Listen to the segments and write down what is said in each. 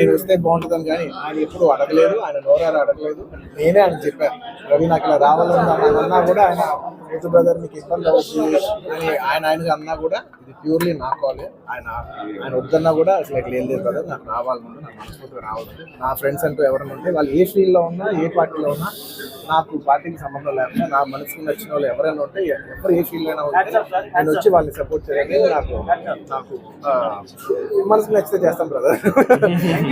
నేను వస్తే బాగుంటుందని కానీ ఆయన ఎప్పుడు అడగలేదు ఆయన నోరారు అడగలేదు. నేనే ఆయన చెప్పాను రవి నాకు ఇలా రావాలని ఆయన అన్నా కూడా ఆయన రైతు బ్రదర్ మీకు ఇబ్బంది అవుతుంది అని ఆయన ఆయనకి అన్నా కూడా ఇది ప్యూర్లీ నా కాలే ఆయన ఆయన వద్దన్నా కూడా అసలు ఇట్లా ఏం లేదు బ్రదర్ నాకు రావాలనుంది నాకు మనస్ఫూర్తిగా రావాలి నా ఫ్రెండ్స్ అంటూ ఎవరైనా ఉంటే వాళ్ళు ఏ ఫీల్డ్లో ఉన్నా ఏ పార్టీలో ఉన్నా నాకు పార్టీకి సంబంధం లేకుండా నా మనసుకు నచ్చిన వాళ్ళు ఎవరైనా ఉంటే ఎవరు ఏ ఫీల్డ్ అయినా ఉంటే నేను వచ్చి వాళ్ళని సపోర్ట్ చేయాలి. నాకు నాకు మనసుకు నచ్చితే చేస్తాం బ్రదర్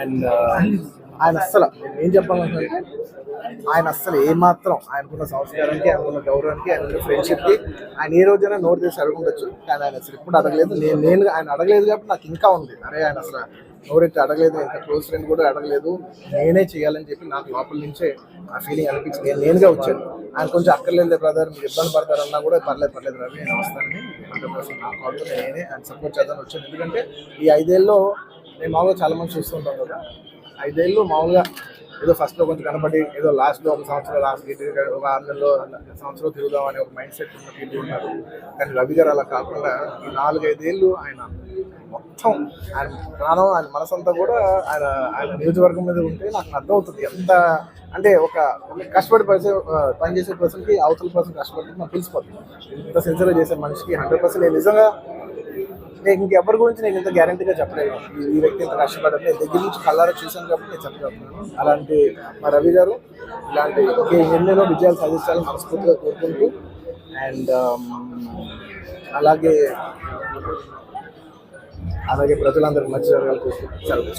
అండ్ అండ్ ఆయన అస్సలు నేను ఏం చెప్పాలనుకుంటే ఆయన అస్సలు ఏమాత్రం ఆయనకున్న సంస్కారానికి ఆయనకున్న గౌరవానికి ఆయనకున్న ఫ్రెండ్షిప్కి ఆయన ఏ రోజైనా నోరు చేసి అడుగుండొచ్చు కానీ ఆయన అసలు ఎప్పుడు అడగలేదు. నేను నేను ఆయన అడగలేదు కాబట్టి నాకు ఇంకా ఉంది. అరే ఆయన అసలు నోరెత్తి అడగలేదు. ఇంత క్లోజ్ ఫ్రెండ్ కూడా అడగలేదు. నేనే చేయాలని చెప్పి నాకు లోపల నుంచే ఆ ఫీలింగ్ అనిపించింది. నేను నేనుగా వచ్చాను. ఆయన కొంచెం అక్కర్లేదు బ్రదర్ మీరు ఇబ్బంది పడతారన్నా కూడా పర్లేదు పర్లేదు రవి నేను వస్తానని హండ్రెడ్ పర్సెంట్ నా కాల్ నేనే ఆయన సపోర్ట్ చేద్దామని వచ్చాను. ఎందుకంటే ఈ ఐదేళ్ళలో నేను మామూలుగా చాలా మంది చూస్తుంటాం కదా. ఐదేళ్ళు మామూలుగా ఏదో ఫస్ట్లో కొంచెం కనబడి ఏదో లాస్ట్లో ఒక సంవత్సరం లాస్ట్ ఒక ఆరు నెలలో సంవత్సరం తిరుగుదాం అనే ఒక మైండ్ సెట్ ఉన్న ఉన్నారు. కానీ రవి గారు అలా కాకుండా ఈ నాలుగైదేళ్ళు ఆయన మొత్తం ఆయన ప్రాణం ఆయన మనసంతా కూడా ఆయన ఆయన నియోజకవర్గం మీద ఉంటే నాకు అర్థమవుతుంది ఎంత అంటే ఒక కష్టపడి పర్సన్ పనిచేసే పర్సన్కి అవతల పర్సన్ కష్టపడి నాకు తెలిసిపోతుంది ఇంత సిన్సియర్గా చేసే మనిషికి హండ్రెడ్ పర్సెంట్ నిజంగా నేను ఇంకెవరి గురించి నేను ఇంత గ్యారంటీగా చెప్పలేను ఈ- వ్యక్తి ఇంత కష్టపడ్డారు నేను దగ్గర నుంచి కళ్ళారా చూశాను కాబట్టి నేను చెప్పగలుగుతున్నాను. అలాంటి మా రవి గారు ఇలాంటి ఎన్నెన్నో విజయాలు సాధించాలని మనస్ఫూర్తిగా కోరుకుంటూ అండ్ అలాగే అలాగే ప్రజలందరికీ మంచి జరగాలి కోరుకుంటూ సెలవు